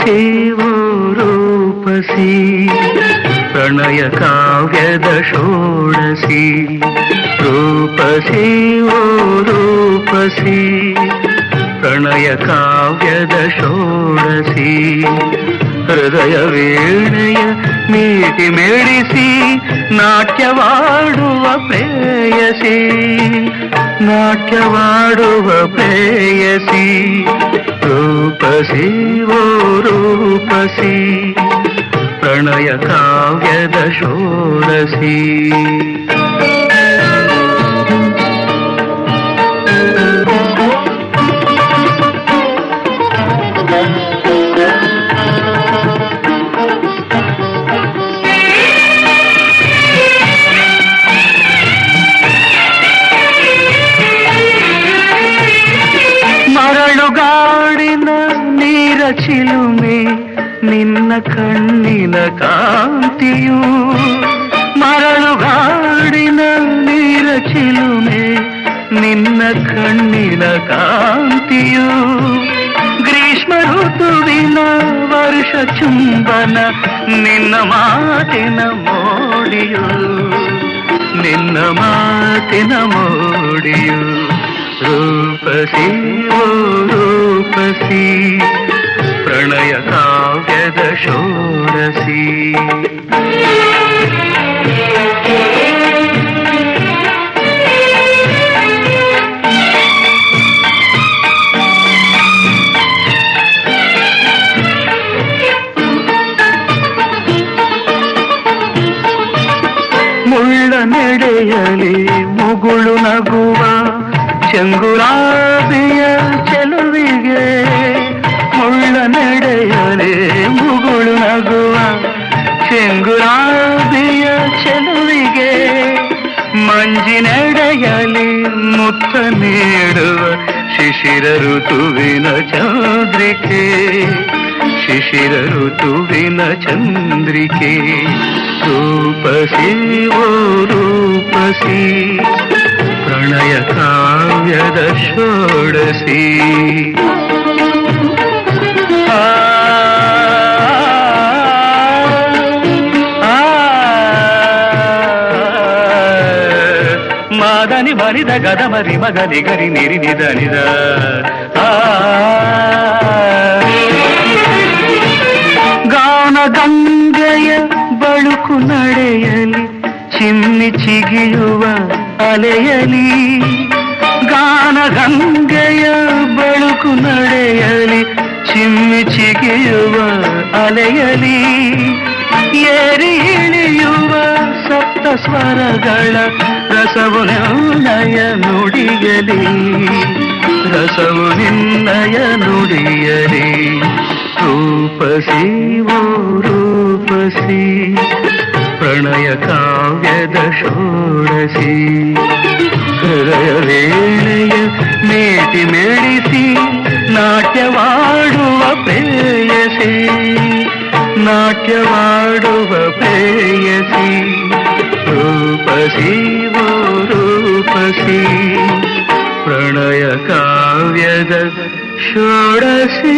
ശിവ ಓ ರೂಪಸಿ ಪ್ರಣಯ ಕಾವ್ಯದ ಷೋಡಸಿ, ರೂಪಸಿ, ಓ ರೂಪಸಿ, ಪ್ರಣಯ ಕಾವ್ಯದ ಷೋಡಸಿ, ಹೃದಯ ವೀಣೆಯ ನೀತಿ ಮೇಡಿಸಿ, ನಾಟ್ಯವಾಡುವ ಪ್ರೇಯಸಿ ನಾಟ್ಯವಾಡುವ ಪ್ರೇಯಸಿ, ರೂಪಸಿ, ಓ ರೂಪಸಿ. प्रणय काव्यदशोरसी మరలుగాడిన నీరచిలు ನಿನ್ನ ಕಣ್ಣಿನ ಕಾಂತಿಯು ಮರಳುಗಾಡಿನ ನೀರ ಚಿಲುಮೆ ನಿನ್ನ ಕಣ್ಣಿನ ಕಾಂತಿಯು ಗ್ರೀಷ್ಮ ಋತುವಿನ ವರ್ಷ ಚುಂಬನ ನಿನ್ನ ಮಾತಿನ ಮೋಡಿಯು ನಿನ್ನ ಮಾತಿನ ಮೋಡಿಯು ರೂಪಸಿ ಓ ರೂಪಸಿ ಪ್ರಣಯ ಕಾವ್ಯದ ಷೋಡಸಿ ಮುಳ್ಳ ನೆಡೆಯಲಿ ಮುಗುಳು ನಗುವ ಚಂಗುರಾಬಿಯ ನಗುವ ಚೆಂಗುರಾದಿಯ ಚೆಲುವಿಗೆ ಮಂಜಿನಡೆಯಲಿ ಮುತ್ತ ನೀಡುವ ಶಿಶಿರ ಋತುವಿನ ಚಂದ್ರಿಕೆ. ಶಿಶಿರ ಋತುವಿನ ಚಂದ್ರಿಕೆ. ರೂಪಸಿ, ಓ ರೂಪಸಿ, ಪ್ರಣಯ ಕಾವ್ಯದ ಷೋಡಸಿ. ಮಾದನಿ ಮರಿದ ಗದ ಮರಿ ಮಗನಿ ಗರಿ ನಿರಿ ನಿದ ನಿದ ಆ ಗಾನ ಗಂಗೆಯ ಬಳುಕು ನಡೆಯಲಿ ಚಿಮ್ಮಿ ಚಿಗಿಯುವ ಅಲೆಯಲಿ ಗಾನ ಗಂಗೆಯ ಬಳುಕು ನಡೆಯಲಿ ಚಿಮ್ಮಿ ಚಿಗಿಯುವ ಅಲೆಯಲಿ ಏರಿ ಇಳಿಯುವ ಸಪ್ತ ಸ್ವರಗಳ ರಸವು ನಿರ್ಣಯ ನುಡಿಯಲಿ. ರಸವು ನಿನ್ನಯ ನುಡಿಯಲಿ. ರೂಪಸಿ, ಓ ರೂಪಸಿ, ಪ್ರಣಯ ಕಾವ್ಯದ ಷೋಡಸಿ ನಾಟ್ಯವಾಡುವ ಪ್ರೇಯಸಿ ರೂಪಸಿ ಓ ರೂಪಸಿ ಪ್ರಣಯ ಕಾವ್ಯದ ಷೋಡಸಿ